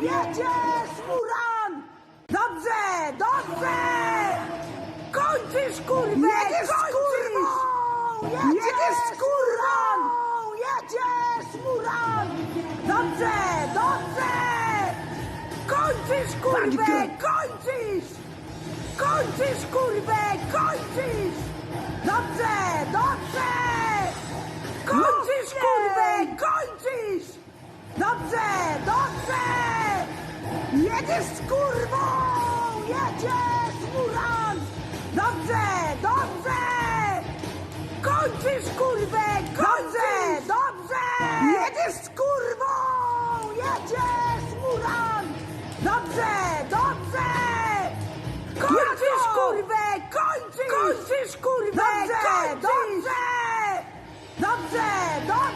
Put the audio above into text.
Jedziesz, Muran! Dobrze, dobrze! Kończysz kurwę! Jedziesz, kurwą! Jedziesz, kurwą! Jedziesz, Muran! Dobrze, dobrze! Kończysz kurwę! Kończysz! Kończysz kurwę! Kończysz! Dobrze! Jedziesz z kurwą! Jedziesz, Muran! Dobrze, dobrze! Kończysz kurwę! Kończę! Dobrze! Jedziesz z kurwą! Jedziesz, Muran! Dobrze, dobrze! Kończysz kurwę! Kończysz! Kończysz kurwę! Dobrze, Dobrze! Dobrze! Dobrze!